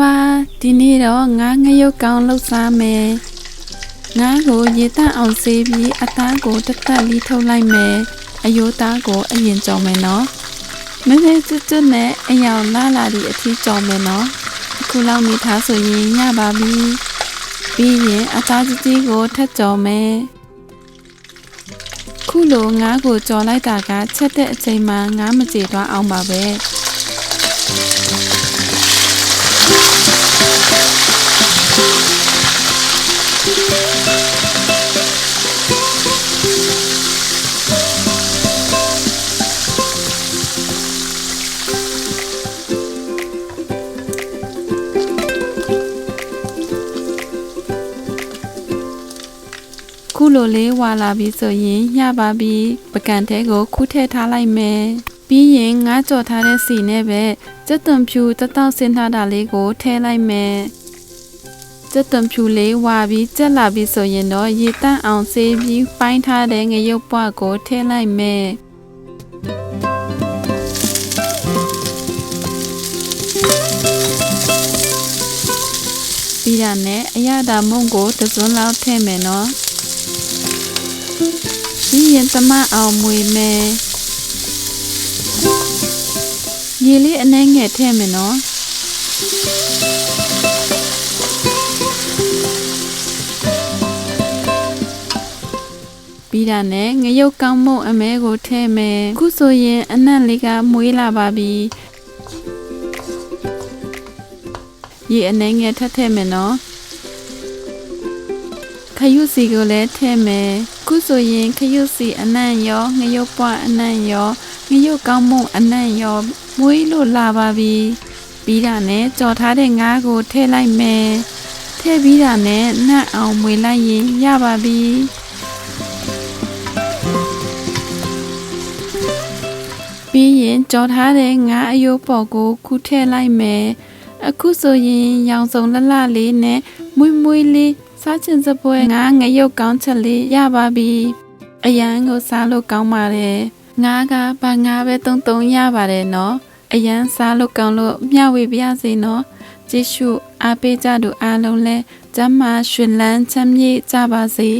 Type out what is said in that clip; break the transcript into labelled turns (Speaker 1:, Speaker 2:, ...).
Speaker 1: ပါဒီနေ့တော့ငါငရုတ်ကောင်းလှုပ်စားမယ်ငါကိုရေတန့်အောင်ဆေးပြီးအသားကိုတစ်သက်လီထုတ်လိုက်မယ်အယိုးသားကိုအရင်ကြော်မယ်နော်မင်းလေးကျွတ်ကျွတ်နဲ့အယောင်လာလာဒီအထီးကြော်မယ်နော်အခုလောက်နေထားဆိုရင်ညပါပြီပြီးရင်အသားကြီးကြီးကိုထပ်ကြော်မယ်ခုလိုငါးကိုကြော်လိုက်တာကချက်တဲ့အချိန်မှာငါးမကြေသွားအောင်ပါပဲ ခုလိုလေးဝါလာပြီဆိုရင်ညပါပြီပကံတဲကိုခုထည့်ထားလိုက်မယ်ပြီးရင်ငါးကြော်ထားတဲ့စီနဲ့ပဲစက်သွန်ဖြူတတောက်စင်းထားတာလေးကိုထည့်လိုက်မယ် စက်သွန်ဖြူလေးဝါပြီးကြက်လာပြီဆိုရင်တော့ရေတန့်အောင်ဆေးပြီးပိုင်းထားတဲ့ငရုတ်ပွားကိုထည့်လိုက်မယ်ပြီးတာနဲ့အရသာမုံကိုတစ်စွန်းလောက်ထည့်မယ်နော်ပြီးရင်တမအောင်မွေမယ်ရေလေးအနှဲငယ်ထည့်မယ်နော် ပြီးတာနဲ့ငရုတ်ကောင်းမုံအမဲကိုထည့်မယ်ခုဆိုရင်အနံ့လေးကမွေးလာပါပြီရေအနှဲငယ်ထပ်ထည့်မယ်နော်ခရုစီကိုလည်းထည့်မယ်ခုဆိုရင်ခရုစီအနံ့ရောငရုတ်ပွားအနံ့ရောငရုတ်ကောင်းမုံအနံ့ရောမွေးလို့လာပါပြီပြီးတာနဲ့ကြော်ထားတဲ့ငါးကိုထည့်လိုက်မယ်ထည့်ပြီးတာနဲ့နှံ့အောင်မွေလိုက်ရင်ရပါပြီ ပြီးရင်ကြော်ထားတဲ့ငါးအယိုးပေါ်ကိုခုထည့်လိုက်မယ်အခုဆိုရင်ရောင်စုံလလလေးနဲ့မွေးမွေးလေးစားချင်စပွဲငါငရုတ်ကောင်းချက်လေးရပါပြီအရန်ကိုစားလို့ကောင်းပါတယ်ငါကဘာငါပဲတုံတုံရပါတယ်နော်အရန်စားလို့ကောင်းလို့မျှဝေပြစေနော်ကျေးဇူးအားပေးကြသူအားလုံးလဲကျမ်းမာရွှင်လန်းချမ်းမြေ့ကြပါစေ